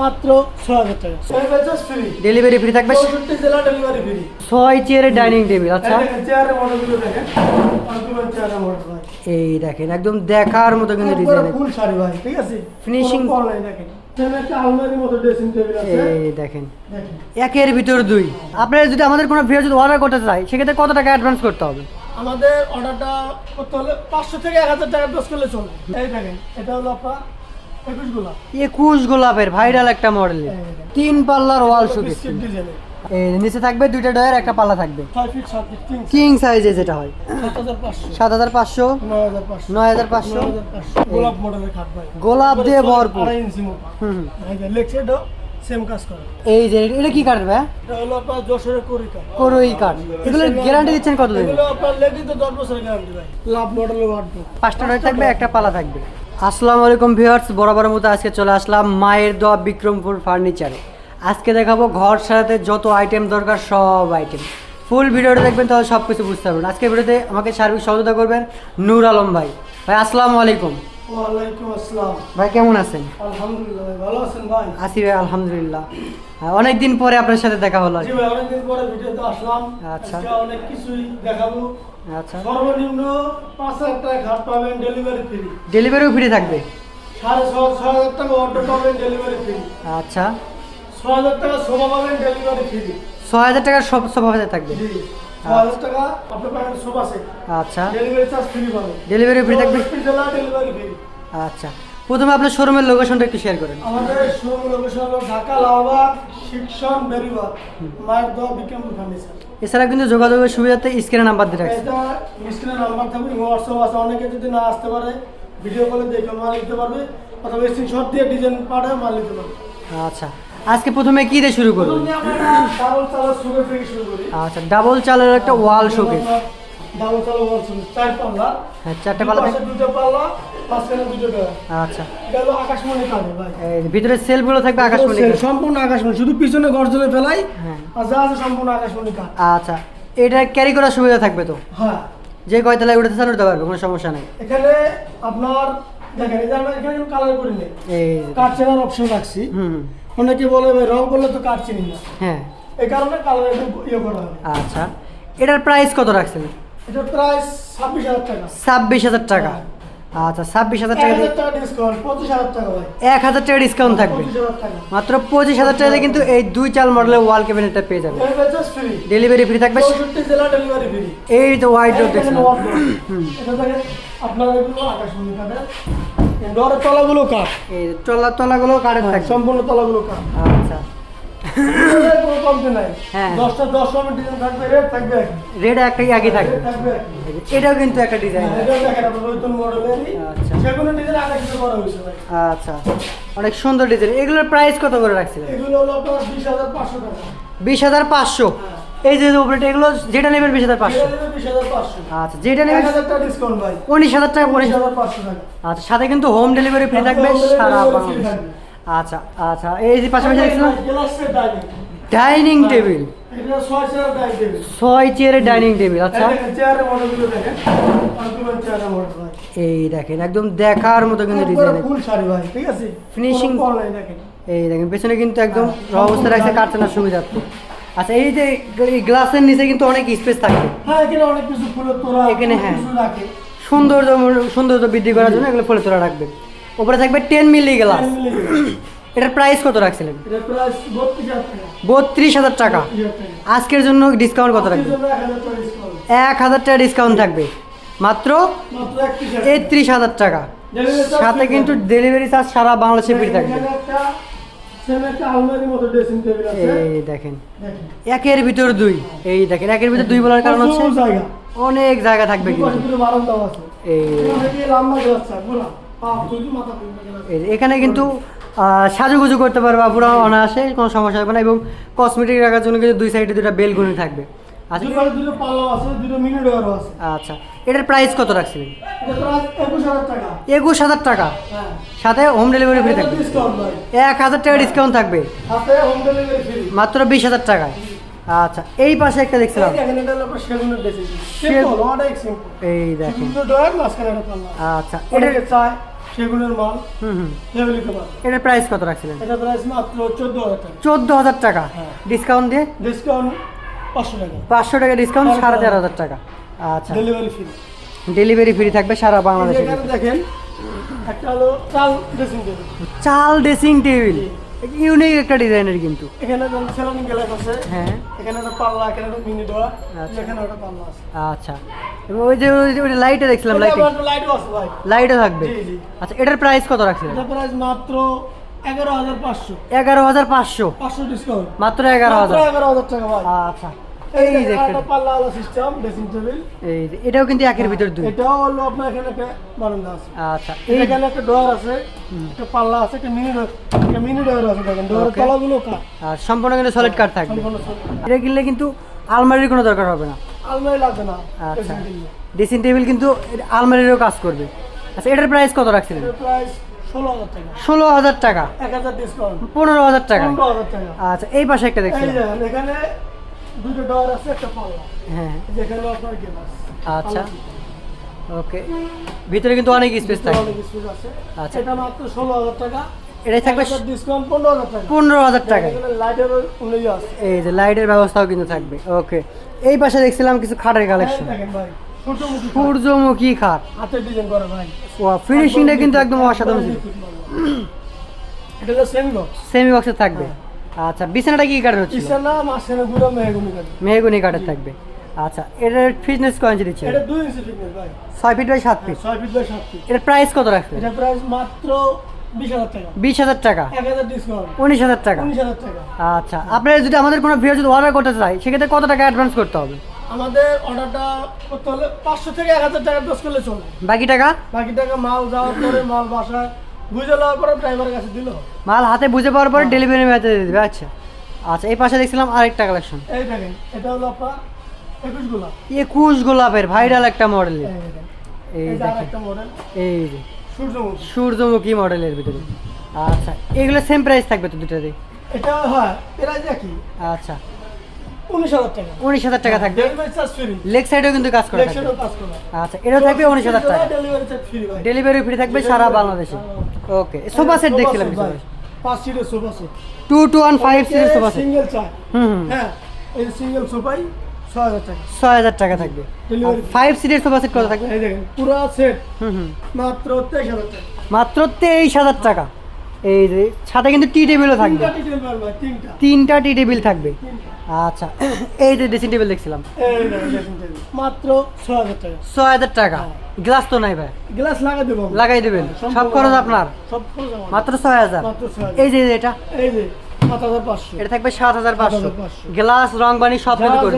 মাত্র ছয় হাজার টাকা। ডেলিভারি ফ্রি থাকবে। জেলা ডেলিভারি ফ্রি ছয় চেয়ারের ডাইনিং টেবিল আচ্ছা। চেয়ারের মডেলগুলো দেখেন। এই দেখেন একদম দেখার মতো কিন্তু ডিজাইন ফুল শাড়ি ভাই ঠিক আছে? দেখেন। আছে। এই দেখেন। একের ভিতর দুই। আপনারা যদি আমাদের কোনো ভিডিও যদি অর্ডার করতে চাই সেক্ষেত্রে কত টাকা অ্যাডভান্স করতে হবে? আমাদের অর্ডারটা করতে হলে পাঁচশো থেকে এক হাজার টাকা করলে চলবে। এই দেখেন এটা হলো আপনার একুশ গোলাপের ভাইরাল একটা মডেল তিন পাল্লার ওয়াল শোকেস এই নিচে থাকবে দুইটা ডয়ের একটা পাল্লা থাকবে। কিং সাইজে যেটা হয়। সাত হাজার পাঁচশো। নয় হাজার পাঁচশো। গোলাপ দিয়ে ভরপুর। হুম। এই যে সেম কাজ করে। এই যে এটা কি কাটবে এটা হলো আপনার যশোরের করিকা করই কাঠ। এগুলোর গ্যারান্টি দিচ্ছেন কত দিন এগুলো আপনার লেগে তো দশ বছরের গ্যারান্টি ভাই। লাভ মডেলের ওয়ার্ডরোব পাঁচটা ডয় থাকবে একটা পালা থাকবে। আসসালামু আলাইকুম ভিউয়ার্স বরাবরের মতো আজকে চলে আসলাম মায়ের দোয়া বিক্রমপুর ফার্নিচারে। আজকে দেখাবো ঘর সারাতে যত আইটেম দরকার সব আইটেম ফুল ভিডিওটা দেখবেন তাহলে সব কিছু বুঝতে পারবেন। আজকে ভিডিওতে আমাকে সার্বিক সহযোগিতা করবেন নূর আলম ভাই। ভাই আসসালামু আলাইকুম। ওয়ালাইকুম আসসালাম। ভাই কেমন আছেন? আলহামদুলিল্লাহ ভাই ভালো আছেন ভাই? আসি ভাই আলহামদুলিল্লাহ। অনেক দিন পরে আপনার সাথে দেখা হলো জি ভাই অনেকদিন পরে ভিডিওতে আসলাম। আচ্ছা। অনেক কিছুই দেখাবো। আচ্ছা। সর্বনিম্ন পাঁচ হাজার টাকা ঘাট পাবেন ডেলিভারি ফ্রি ডেলিভারিও ফ্রি থাকবে? সাড়ে ছয় হাজার টাকা অর্ডার পাবেন ডেলিভারি ফ্রি আচ্ছা। ছয় হাজার টাকা শোভা পাবেন ডেলিভারি ফ্রি ছয় হাজার টাকার সব সব হাজার থাকবে? ছয় হাজার টাকা আপনি পাবেন শোভা আছে। আচ্ছা। ডেলিভারি চার্জ ফ্রি পাবেন। ডেলিভারি ফ্রি থাকবে? ডেলিভারি ফ্রি আচ্ছা। প্রথমে আপনার শোরুমের লোকেশনটা একটু শেয়ার করেন। আমাদের শোরুম লোকেশন হলো ঢাকা লালবাগ শিক্ষণ বেরিবাগ মায়ের দোয়া বিক্রমপুর ফার্নিচার এছাড়া কিন্তু যোগাযোগের সুবিধাতে স্ক্রিনে নাম্বার দিয়ে রাখছি। স্ক্রিনে নাম্বার থাকবে হোয়াটসঅ্যাপ আছে অনেকে যদি না আসতে পারে ভিডিও কলে দেখে মাল নিতে পারবে অথবা স্ক্রিনশট দিয়ে ডিজাইন পাঠায় মাল নিতে পারবে। আচ্ছা আজকে প্রথমে কি দিয়ে শুরু করব ডাবল চালার সুগার থেকে শুরু করি। আচ্ছা ডাবল চালের একটা ওয়াল শোকেস ডাবল চালা চার পাল্লা। হ্যাঁ চারটে পাল্লা দুটো পাল্লা দুটো আচ্ছা। এটা হলো আকাশমণি ভাই। ভিতরে সেলগুলো থাকবে আকাশমণি সম্পূর্ণ আকাশমণি শুধু পিছনে গর্জনে ফেলাই হ্যাঁ। আর যা আছে সম্পূর্ণ আকাশমণি আচ্ছা এটা ক্যারি করার সুবিধা থাকবে তো? হ্যাঁ। যে কয়তলায় উঠতে চান উঠতে পারবে কোনো সমস্যা নেই। এখানে আপনার দেখেন এই যে আমরা এখানে কালার করি নেই। এই কাঠ চেনার অপশন রাখছি। হুম হুম, অনেকে বলে ভাই রং করলে তো কাঠ চিনি না। হ্যাঁ। এই কারণে কালার একটু ইয়ে করা আচ্ছা এটার প্রাইস কত রাখছেন? এটা ছাব্বিশ হাজার টাকা। ছাব্বিশ হাজার টাকা। আচ্ছা ছাব্বিশ হাজার টাকা টাকা টাকা এক হাজার টাকা ডিসকাউন্ট থাকবে। টাকা। মাত্র পঁচিশ হাজার টাকাতে কিন্তু এই দুই চাল মডেলের ওয়াল ক্যাবিনেটটা পেয়ে যাবে। ডেলিভারি ফ্রি থাকবে। এই তো হোয়াইট রোড দেখছেন। আপনার এগুলো আকাশমণি কাঠের। ডরের তলাগুলো কাঠ। এই তলা তলাগুলো কারেন্ট থাকবে। সম্পূর্ণ তলাগুলো কাঠ। আচ্ছা। কোনো কমতে নাই। হ্যাঁ। দশটা দশ রকমের ডিজাইন থাকবে রেট থাকবে রেড একটাই আগে থাকবে। এটাও কিন্তু একটা ডিজাইন হ্যাঁ, এটাও দেখেন আপনার নতুন মডেলেরই আচ্ছা। সেগুলো ডিজাইন আকাশিত করা হয়েছে আচ্ছা। অনেক সুন্দর ডিজাইন এগুলোর প্রাইস কত করে রাখছিলেন? এগুলো হলো আপনার বিশ হাজার পাঁচশো টাকা। বিশ হাজার পাঁচশো। এই যে উপরে এগুলো যেটা নেবেন বিশ হাজার পাঁচশো। আচ্ছা যেটা নেবেন উনিশ হাজার টাকা উনিশ হাজার পাঁচশো টাকা। আচ্ছা সাথে কিন্তু হোম ডেলিভারি ফ্রি থাকবে সারা বাংলাদেশ। আচ্ছা আচ্ছা এই যে পাশাপাশি দেখছিলাম ডাইনিং। Dining table. ছয় চেয়ারের ডাইনিং টেবিল আচ্ছা। এই দেখেন একদম দেখার মতো কিন্তু ডিজাইন ঠিক আছে? দেখেন। এই দেখেন পেছনে কিন্তু একদম অবস্থা রাখছে কাটছানার সুবিধার্থে। আচ্ছা এই যে এই গ্লাসের নিচে কিন্তু অনেক স্পেস থাকে। হ্যাঁ এখানে হ্যাঁ। সৌন্দর্য সৌন্দর্য বৃদ্ধি করার জন্য এগুলো ফলে তোলা রাখবে। উপরে থাকবে টেন মিলি গ্লাস এটার প্রাইস কত রাখছিলেন? বত্রিশ হাজার টাকা। আজকের জন্য ডিসকাউন্ট কত রাখবে এক হাজার টাকা ডিসকাউন্ট থাকবে। মাত্র একত্রিশ হাজার টাকা। সাথে কিন্তু ডেলিভারি চার্জ সারা বাংলাদেশে ফ্রি থাকবে। এই দেখেন। একের ভিতর দুই। এই দেখেন একের ভিতর দুই বলার কারণ হচ্ছে অনেক জায়গা থাকবে কিন্তু। এই এখানে কিন্তু সাজুগুজু করতে পারবা পুরো অনায়াসে কোনো সমস্যা হবে না এবং কসমেটিক রাখার জন্য কিন্তু দুই সাইডে দুটা বেলগুনি থাকবে। আচ্ছা আচ্ছা এটার প্রাইস কত রাখছিলেন? একুশ হাজার টাকা। টাকা? হ্যাঁ। সাথে হোম ডেলিভারি ফ্রি থাকবে। এক হাজার টাকা ডিসকাউন্ট থাকবে। মাত্র বিশ হাজার টাকায়। আচ্ছা এই পাশে একটা দেখছিলাম এই দেখেন আচ্ছা এটা সেগুনের মাল হুম হুম। এটার প্রাইস কত রাখছিলেন? এটা প্রাইস মাত্র চোদ্দ হাজার টাকা। চোদ্দ হাজার টাকা? হ্যাঁ। ডিসকাউন্ট দিয়ে? ডিসকাউন্ট পাঁচশো টাকা। পাঁচশো টাকা ডিসকাউন্ট সাড়ে চার হাজার টাকা। আচ্ছা। ডেলিভারি ফ্রি ডেলিভারি ফ্রি থাকবে সারা বাংলাদেশে দেখেন একটা হলো চাল ড্রেসিং টেবিল চাল ড্রেসিং টেবিল ইউনিক একটা ডিজাইনের কিন্তু। এখানে যেমন সেলানিং গ্লাস আছে হ্যাঁ। এখানে একটা পাল্লা এখানে একটা মিনি দেওয়া আচ্ছা। এখানে একটা পাল্লা আছে। আচ্ছা। ওই যে ওই লাইটে দেখছিলাম লাইটে থাকবে। আচ্ছা এটার প্রাইস কত রাখছিলেন? এটা প্রাইস মাত্র এগারো হাজার পাঁচশো। এগারো হাজার পাঁচশো? পাঁচশো ডিসকাউন্ট মাত্র এগারো হাজার। এগারো হাজার টাকা ভাই। আচ্ছা। এই এই যে যে একটা একটা- পাল্লা আলো সিস্টেম ড্রেসিং টেবিল এই এটাও কিন্তু একের ভিতর দুই। এটাও হলো আপনার এখানে একটা বারান্দা আছে। আচ্ছা এখানে একটা ডোর আছে একটা পাল্লা আছে একটা মিনি ডোর একটা মিনি ডোর আছে দেখেন। ডোরের তলাগুলো কাঠ। আর সম্পূর্ণ কিন্তু সলিড থাকবে। এটা কিনলে কিন্তু আলমারির কোনো দরকার হবে না। আলমারি লাগবে না। আচ্ছা। ড্রেসিং টেবিল কিন্তু আলমারিরও কাজ করবে। আচ্ছা এটার প্রাইস কত রাখছিলেন? প্রাইস ষোলো হাজার টাকা। টাকা। পনেরো হাজার টাকা। টাকা। আচ্ছা এই পাশে একটা এই দেখেন এখানে দুটো ডোর আছে একটা পাল্লা। হ্যাঁ। যেখানে আপনার আচ্ছা। ওকে। ভিতরে কিন্তু অনেক স্পেস থাকে। অনেক space আছে। আচ্ছা। এটা মাত্র ষোলো হাজার টাকা। এটাই থাকবে ডিসকাউন্ট পনেরো হাজার টাকা। লাইটের অনুযায়ী আছে। এই যে লাইটের ব্যবস্থাও কিন্তু থাকবে। ওকে। এই পাশে দেখছিলাম কিছু খাটের কালেকশন ভাই। সূর্যমুখী খাট। হাতের ডিজাইন করে ভাই। ফিনিশিংটা কিন্তু একদম অসাধারণ ছিল। এটা হলো সেমি বক্স সেমি বক্সে থাকবে। আচ্ছা বিছানাটা কি কাঠের হচ্ছে? ইচ্ছা না মাঝখানে গুঁড়ো মেহগুনি কাঠ মেহগুনি কাঠের থাকবে। আচ্ছা এটার ফিটনেস কয় ইঞ্চি দিচ্ছে? এটা দুই ইঞ্চি ফিটনেস ভাই। ছয় ফিট বাই সাত ফিট ছয় ফিট বাই সাত ফিট এটার প্রাইস কত রাখছে এটা প্রাইস মাত্র বিশ হাজার টাকা। উনিশ হাজার টাকা। আচ্ছা আপনার যদি আমাদের কোনো ভিডিও যদি অর্ডার করতে চাই সেক্ষেত্রে কত টাকা অ্যাডভান্স করতে হবে? আমাদের অর্ডারটা করতে হলে পাঁচশো থেকে এক হাজার টাকা করলে বাকি টাকা? বাকি টাকা মাল যাওয়ার পরে মাল বাসায় বুঝে নেওয়ার পরে ড্রাইভারের কাছে দিল। মাল হাতে বুঝে পাওয়ার পরে ডেলিভারি দিয়ে দেবে আচ্ছা। আচ্ছা এই পাশে দেখছিলাম আরেকটা কালেকশন এই দেখেন এটা হলো আপনার একুশ একুশ গোলাপের ভাইরাল একটা মডেল এই দেখেন এই যে। সূর্যমুখী। সূর্যমুখী মডেলের ভিতরে। আচ্ছা এগুলো সেম প্রাইস থাকবে তো দুটাতে এটা হয় এরা দেখি আচ্ছা। উনিশ হাজার টাকা। উনিশ হাজার টাকা থাকবে। ডেলিভারি চার্জ ফ্রি লেগ সাইডেও কিন্তু কাজ করে আচ্ছা এটাও থাকবে উনিশ হাজার টাকা। ডেলিভারি ফ্রি থাকবে সারা বাংলাদেশে। ওকে সোফা সেট দেখছিলাম পাঁচ সিটের sofa set two two one five series sofa set single হুম হ্যাঁ এই সিঙ্গেল সোফাই ছয় হাজার টাকা। থাকবে। ফাইভ সিটের সোফা সেট কত থাকবে? পুরো সেট মাত্র তেইশ হাজার টাকা। মাত্র তেইশ হাজার টাকা। এই যে সাথে কিন্তু টি টেবিলও থাকবে। তিনটা টি টেবিল থাকবে। আচ্ছা এই যে ড্রেসিং টেবিল দেখছিলাম। মাত্র ছয় হাজার টাকা। ছয় হাজার টাকা। গ্লাস তো নাই ভাই। গ্লাস লাগাই দেবো লাগাই দেবেন। সব খরচ আপনার। সব খরচ মাত্র ছয় হাজার। এই যে এটা। এই যে এটা থাকবে সাত হাজার পাঁচশো। গ্লাস রং বানি সব কিন্তু করে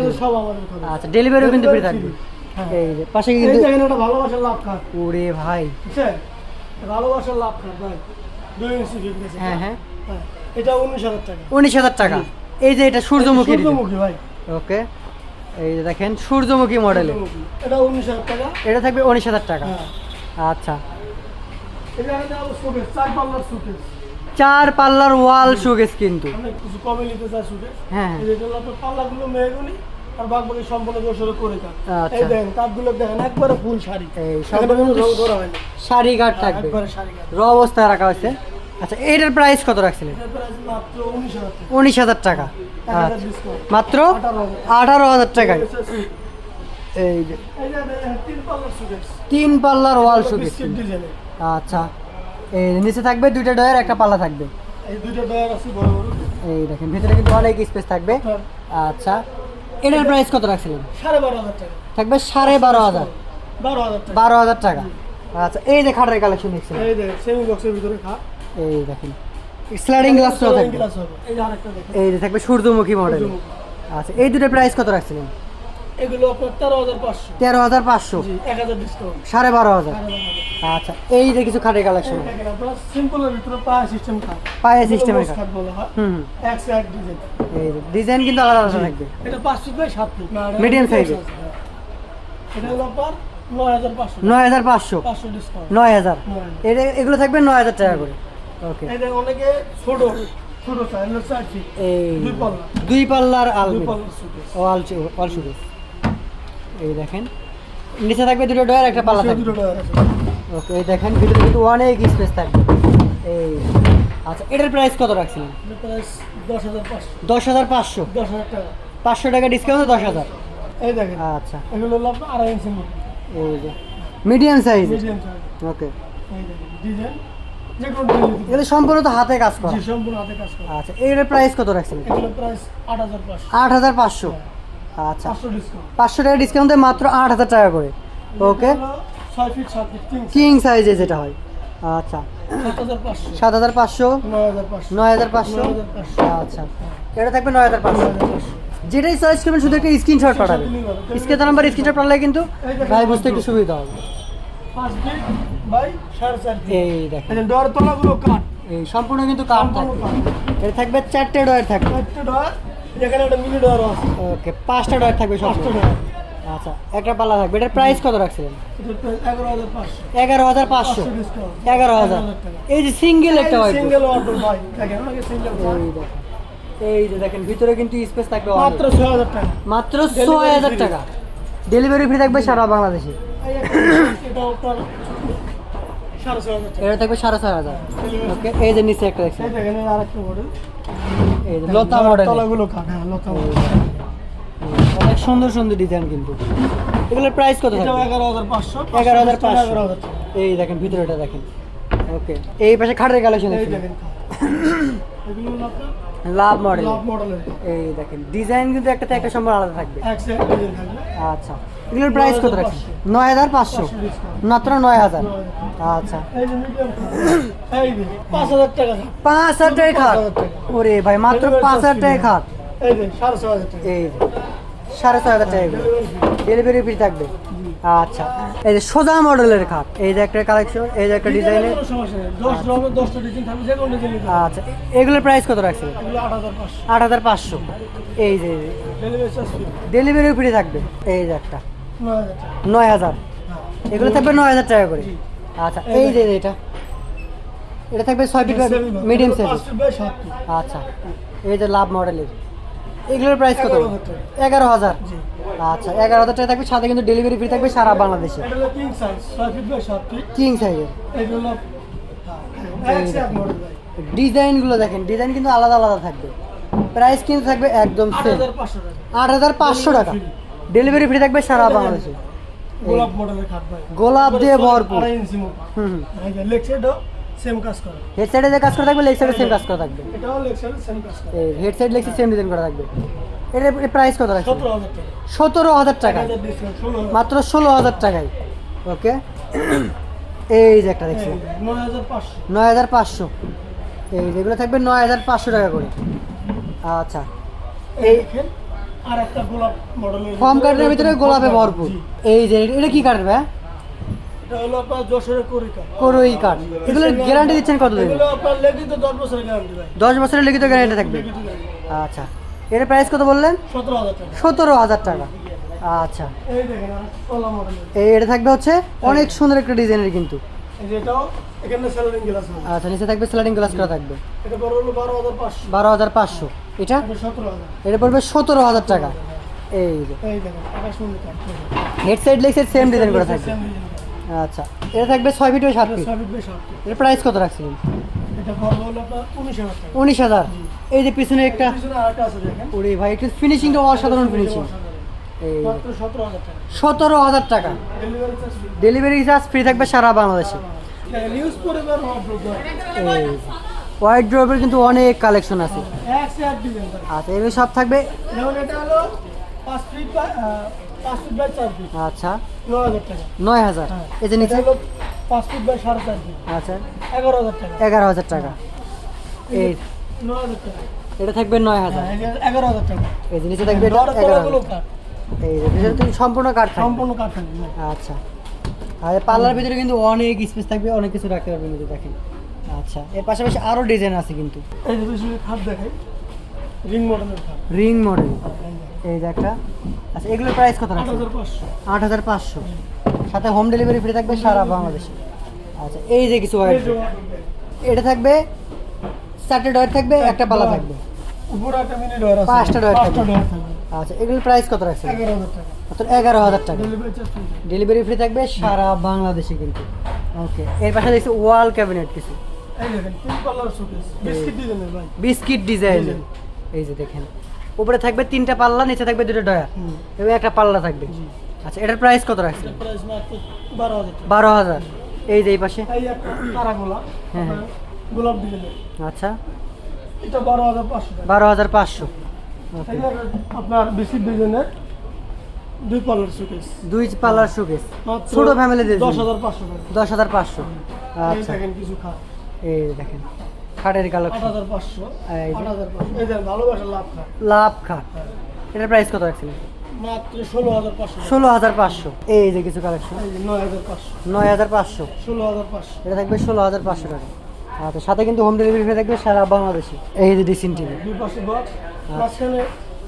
আচ্ছা ডেলিভারিও কিন্তু ফ্রি থাকবে। হ্যাঁ। এই যে পাশে কিন্তু ভালোবাসার লাভ খাট ওরে ভাই। ভালোবাসার লাভ খাট ভাই। দুই ইঞ্চি হ্যাঁ হ্যাঁ। হ্যাঁ। এটা উনিশ হাজার টাকা। উনিশ হাজার টাকা। এই যে এটা সূর্যমুখী সূর্যমুখী ভাই। ওকে। এই যে দেখেন সূর্যমুখী মডেলে এটা উনিশ হাজার টাকা। এটা থাকবে উনিশ হাজার টাকা। হ্যাঁ। আচ্ছা। এটা চার পাল্লার চার পাল্লার ওয়াল শোকেস কিন্তু। কিছু কমে নিতে চায় সুকেস হ্যাঁ এই যেটা হলো আপনার পাল্লাগুলো মেহগুনি আর সম্পূর্ণ গোসলে করে কাট আচ্ছা। এই দেখেন কাঠগুলো দেখেন একবারে ফুল শাড়ি। এই এখানে কোনো রং করা হয়নি শাড়ি থাকবে। একবারে শাড়ি কাট র অবস্থায় রাখা হয়েছে? আচ্ছা এইটার প্রাইস কত রাখছিলেন? এটার উনিশ হাজার টাকা। আচ্ছা। মাত্র আঠারো হাজার। টাকায়। এই যে এই তিন পাল্লার ওয়াল শোকেস আচ্ছা। এই নিচে থাকবে দুইটা ডয়ের একটা পাল্লা থাকবে। এই দুইটা ডয়ার আছে বড় বড়। এই দেখেন ভিতরে কিন্তু অনেক স্পেস থাকবে। হ্যাঁ, আচ্ছা এটার প্রাইস কত রাখছিলেন? সাড়ে বারো হাজার টাকা। থাকবে সাড়ে বারো হাজার। বারো হাজার টাকা। বারো হাজার টাকা। আচ্ছা এই যে খাটের কালেকশন দেখছিলেন এই দেখেন সেমি বক্সের ভিতরে খা এই দেখেন স্লাইডিং গ্লাস থাকবে। এই যে থাকবে সূর্যমুখী মডেল আচ্ছা এই দুটোর প্রাইস কত রাখছিলেন? এগুলো আপনার তেরো হাজার পাঁচশো। তেরো হাজার পাঁচশো? এক হাজার ডিসকাউন্ট সাড়ে বারো হাজার। আচ্ছা এই যে কিছু খাটের কালেকশন সিম্পলের ভিতরে পায়া সিস্টেম খাট। পায়ে সিস্টেমের খাট। বলা হয়। হুম হুম। এক সে ডিজাইন এই ডিজাইন কিন্তু আলাদা আলাদা থাকবে। এটা পাঁচ ফিট বাই সাত ফিট Medium size এটা হলো আপনার নয় হাজার পাঁচশো। নয় হাজার পাঁচশো? পাঁচশো ডিসকাউন্ট নয় হাজার? এটা এগুলো থাকবে নয় হাজার টাকা করে। ওকে। এটা অনেকে ছোট দুই পাল্লার। সুকেস ওয়াল ওয়াল শুধু এই দেখেন। নিচে থাকবে দুটো ডয়ার একটা পাল্লা থাকবে। ওকে এই দেখেন ভিতরে কিন্তু অনেক স্পেস থাকবে। এই আচ্ছা এটার প্রাইস কত রাখছিলেন? প্রাইস দশ হাজার পাঁচশো। দশ হাজার টাকা। পাঁচশো টাকা ডিসকাউন্ট দশ হাজার? এই দেখেন আচ্ছা। এগুলো হলো আপনার আড়াই inch medium size medium size okay. Design এগুলো সম্পূর্ণ তো হাতে কাজ করা। সম্পূর্ণ হাতে কাজ করে। আচ্ছা এটার প্রাইস কত এগুলো প্রাইস আট হাজার পাঁচশো। আট হাজার পাঁচশো। আচ্ছা। পাঁচশো টাকা ডিসকাউন্ট ডিসকাউন্টে মাত্র আট হাজার টাকা করে। ওকে কিং সাইজে যেটা হয়। আচ্ছা। সাত হাজার পাঁচশো। নয় হাজার পাঁচশো। আচ্ছা। এটা থাকবে নয় হাজার পাঁচশো। যেটাই চয়েস করবেন শুধু একটা স্ক্রিনশট পাঠাবেন। স্ক্রিনের নাম্বার স্ক্রিনশট পাঠালে কিন্তু ভাই বুঝতে একটু সুবিধা হবে। এই দেখেন। ডর তলাগুলো এই সম্পূর্ণ কিন্তু কাম থাকবে। এটা থাকবে চারটে ডয়ার থাকবে। একটা ডর এখানে একটা মিনি ডর আছে। ওকে পাঁচটা ডয়ার থাকবে সব। পাঁচটা আচ্ছা একটা পাল্লা থাকবে। এটার প্রাইস কত রাখছিলেন? এগারো হাজার পাঁচশো। এগারো হাজার এই যে সিঙ্গেল একটা এই যে দেখেন ভিতরে কিন্তু স্পেস থাকবে মাত্র ছয় হাজার টাকা। মাত্র ছয় হাজার টাকা। ডেলিভারি ফ্রি থাকবে সারা বাংলাদেশে। এটা থাকবে সাড়ে ছয় হাজার। ওকে এই যে নিচে একটা দেখছেন। লতা মডেল তলাগুলো হ্যাঁ লতা অনেক সুন্দর সুন্দর ডিজাইন কিন্তু। এগুলোর প্রাইস কত এগারো হাজার টাকা এই দেখেন ভিতরেটা দেখেন। ওকে এই পাশে খাটের কালেকশন এই দেখেন এগুলো আপনার লাভ মডেল লাভ মডেলের এই দেখেন ডিজাইন কিন্তু একটা একটা সম্পূর্ণ আলাদা থাকবে। আচ্ছা এগুলোর প্রাইস কত রাখছেন? নয় হাজার পাঁচশো? মাত্র নয় হাজার। আচ্ছা। পাঁচ হাজার টাকা পাঁচ হাজার টাকা খাট? ওরে ভাই মাত্র পাঁচ হাজার টাকা খাট। এই সাড়ে ছ হাজার টাকা। এই সাড়ে ছয় হাজার টাকা ডেলিভারি ফ্রি থাকবে। আচ্ছা। এই যে সোজা মডেলের খাট এই যে একটা কালেকশন এই যে একটা ডিজাইনের ডিজাইন আচ্ছা। এগুলোর প্রাইস কত এগুলো আট হাজার পাঁচশো। এই যে ডেলিভারি ফ্রি থাকবে। এই যে একটা। নয় হাজার হ্যাঁ। এগুলো থাকবে নয় হাজার টাকা করে। আচ্ছা। এই যে এটা। এটা থাকবে ছয় ফিট মিডিয়াম সাইজ আচ্ছা। এই যে লাভ মডেলের। এগুলোর প্রাইস কত? এগারো হাজার। আচ্ছা এগারো হাজার টাকা থাকবে সাথে কিন্তু ডেলিভারি ফ্রি থাকবে সারা বাংলাদেশে। কিং সাইজের ডিজাইনগুলো দেখেন ডিজাইন কিন্তু আলাদা আলাদা থাকবে। প্রাইস কিন্তু থাকবে একদম সেম আট হাজার পাঁচশো টাকা। ডেলিভারি ফ্রি থাকবে সারা বাংলাদেশে। গোলাপ দিয়ে ভরপুর। হুম লেগ সেম কাজ করে। হেড সাইডে যে কাজ করে থাকবে লেগ সাইডে সেম কাজ করে থাকবে। এটাও লেগ সাইডে সেম কাজ করে। এই হেড সাইড লেগসি সেম ডিজাইন করা থাকবে। এর প্রাইস কত রাখছে সতেরো হাজার টাকা। মাত্র ষোলো হাজার টাকায়। ওকে এই যে একটা দেখছি। নয় হাজার পাঁচশো। এই যেগুলো থাকবে নয় হাজার পাঁচশো টাকা করে। আচ্ছা। এই আর একটা গোলাপ মডেলের ফর্ম কার্ডের ভিতরে গোলাপে ভরপুর। এই যে এটা কি কার্ড ভাই? এটা হলো আপনার যশোরের করিকা করোই কার্ড এগুলোর গ্যারান্টি দিচ্ছেন কত দিন এগুলো আপনার বছরের গ্যারান্টি ভাই। দশ বছরের লিখিত গ্যারান্টি থাকবে? আচ্ছা। এর প্রাইস কত বললেন? টাকা। আচ্ছা। এই দেখেন কলা মডেলের এটা থাকবে হচ্ছে অনেক সুন্দর একটা ডিজাইনের কিন্তু। আচ্ছা নিচে থাকবে স্লাইডিং গ্লাস করা থাকবে। বারো হাজার পাঁচশো। এটা? এটা পড়বে সতেরো হাজার টাকা। এই যে। এই head side leg side same design করা থাকবে। আচ্ছা এটা থাকবে ছয় ফিট ও সাত ফিট। ছয় ফিট বাই সাত ফিট। এর প্রাইস কত রাখছিলেন? এটা বড় হলো আপনার উনিশ হাজার উনিশ হাজার। এই যে পিছনে একটা ওরে ভাই একটু ফিনিশিংটা অসাধারণ ফিনিশিং সতেরো হাজার টাকা। ডেলিভারি চার্জ ফ্রি থাকবে সারা বাংলাদেশে। নিউজ পরিবার অফ হোয়াইট ড্রপের কিন্তু অনেক কালেকশন আছে। আচ্ছা এগুলো সব থাকবে এটা হলো পাঁচ ফিট বাই আহ, পাঁচ ফিট বাই চার ফিট। আচ্ছা। নয় হাজার টাকা। নয় হাজার। হ্যাঁ। এই যে নিচে? পাঁচ ফিট বাই সাড়ে চার ফিট। আচ্ছা। এগারো হাজার টাকা। এগারো হাজার টাকা। এই নয় হাজার টাকা। এটা থাকবে নয় হাজার। হ্যাঁ, এগারো হাজার টাকা। এই যে নিচে থাকবে এগারো এই যে তুমি সম্পূর্ণ কাঠ সম্পূর্ণ কাঠ থাকবে আচ্ছা। আর পার্লার ভিতরে কিন্তু অনেক স্পেস থাকবে অনেক কিছু রাখতে পারবেন দেখেন। আচ্ছা। এর পাশাপাশি আরও ডিজাইন আছে কিন্তু। এই যে খাট দেখাই। রিং মডেলের রিং মডেল এই যে একটা। আচ্ছা এগুলোর প্রাইস কত আট হাজার পাঁচশো। আট হাজার পাঁচশো। সাথে হোম ডেলিভারি ফ্রি থাকবে সারা বাংলাদেশে। আচ্ছা এই যে কিছু হোয়াইট এটা থাকবে চারটে ডয়ের থাকবে একটা পালা থাকবে। উপরে একটা মিনি আছে। পাঁচটা ডয়ার থাকবে। আচ্ছা এগুলোর প্রাইস কত রাখছেন? এগারো হাজার টাকা। মাত্র এগারো হাজার টাকা। ডেলিভারি ফ্রি থাকবে। সারা বাংলাদেশে কিন্তু। ওকে এর পাশে দেখছি ওয়াল ক্যাবিনেট কিছু বিস্কিট ডিজাইনের ভাই। Biscuit design. এই যে দেখেন। উপরে থাকবে তিনটা পাল্লা নিচে থাকবে দুটো ডয়া। এবং একটা পাল্লা থাকবে। আচ্ছা এটার প্রাইস কত রাখছেন? মাত্র বারো হাজার এই যে এই পাশে? হ্যাঁ, হ্যাঁ। গোলাপ আচ্ছা। এটা বারো হাজার পাঁচশো বারো হাজার পাঁচশো। আপনার বিস্কিট ডিজাইনের দুই পাল্লার শোকেস দুই পাল্লার শোকেস ছোট ফ্যামিলি দশ হাজার পাঁচশো টাকা। দশ হাজার পাঁচশো। এই আচ্ছা। দেখেন কিছু খাট। এই দেখেন। খাটের কালেকশন এই যে। লাভ খাট। লাভ খাট। এটার প্রাইস কত রাখছিলেন? মাত্র এই যে কিছু কালেকশন এটা থাকবে ষোলো হাজার পাঁচশো টাকা। আচ্ছা সাথে কিন্তু হোম ডেলিভারি ফ্রি থাকবে সারা বাংলাদেশে। এই যে ডিসিন টিভি দুই পাশে বক্স মাঝখানে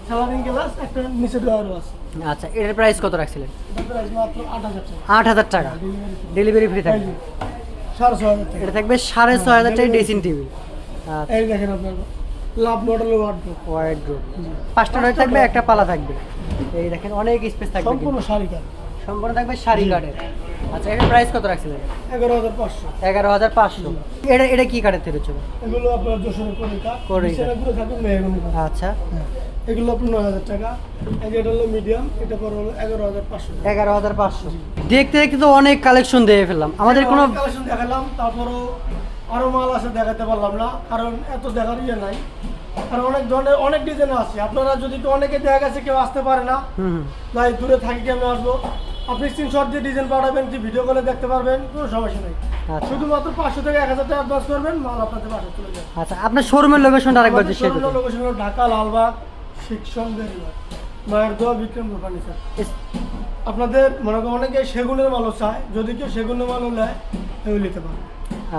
স্যালারিং গ্লাস একটা নিচে ডয়ারও আছে। আচ্ছা এটার প্রাইস কত রাখছিলেন? আট হাজার টাকা। ডেলিভারি ফ্রি থাকবে। এটা থাকবে সাড়ে ছয় হাজার টাকা ডিসিন টিভি আচ্ছা এই দেখেন আপনার। লাভ মডেল ওয়ার্ড্রোপ ওয়াইড গ্রুপ পাঁচটা ডোর থাকবে একটা পালা থাকবে। এই দেখেন অনেক স্পেস থাকবে সম্পূর্ণ শাড়ি কাঠ সম্পূর্ণ থাকবে শাড়ি কাঠের আচ্ছা এটার প্রাইস কত রাখছিলেন? এগারো হাজার পাঁচশো। এগারো হাজার পাঁচশো। এটা এটা কি কাঠের থেকে ছিল এগুলো আপনার যশোরের কণিকা। বিছানাগুলো থাকবে মেহগনি আচ্ছা। এগুলো আপনার নয় হাজার টাকা। এটা হলো মিডিয়াম এটা পরে হলো এগারো হাজার পাঁচশো এগারো হাজার পাঁচশো। দেখতে দেখতে তো অনেক কালেকশন দিয়ে ফেললাম। আমাদের কোনো কালেকশন দেখালাম তারপরও আরও মাল আছে দেখাতে পারলাম না কারণ এত দেখার ইয়ে নাই। আর অনেক ধরনের অনেক ডিজাইন আছে। আপনারা যদি অনেকে দেখা গেছে কেউ আসতে পারে না। ভাই দূরে থাকি কেমন আসব? আপনি স্ক্রিনশট দিয়ে ডিজাইন পাঠাবেন কি ভিডিও কলে দেখতে পারবেন? কোনো সমস্যা নেই। আচ্ছা। শুধুমাত্র পাঁচশো থেকে এক হাজার টাকা অ্যাডভান্স করবেন মাল আপনাদের বাসা চলে যাবে। আচ্ছা আপনার শোরুমের লোকেশনটা আরেকবার দিয়ে শেয়ার করুন লোকেশন হলো ঢাকা লালবাগ শিক্ষণ বেরিয়া মায়ের দোয়া বিক্রম ফার্নিচার আপনাদের মনে করেন অনেকে সেগুনের মালও চায়। যদি কেউ সেগুনের মালও নেয় এগুলো নিতে পারে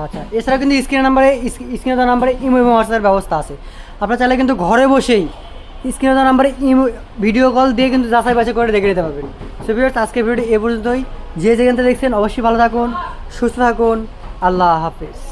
আচ্ছা এছাড়া কিন্তু স্ক্রিনের নাম্বারে স্ক্রিনে দেওয়া নাম্বারে ইমো এবং হোয়াটসঅ্যাপের ব্যবস্থা আছে। আপনার চাইলে কিন্তু ঘরে বসেই স্ক্রিনে দেওয়া নাম্বারে ইমো, ভিডিও কল দিয়ে কিন্তু যাচাই বাছাই করে দেখে নিতে পারবেন। সো ভিউয়ার্স আজকে ভিডিওটি এ পর্যন্তই। যে যেখান থেকে দেখছেন, অবশ্যই ভালো থাকুন, সুস্থ থাকুন। আল্লাহ হাফেজ।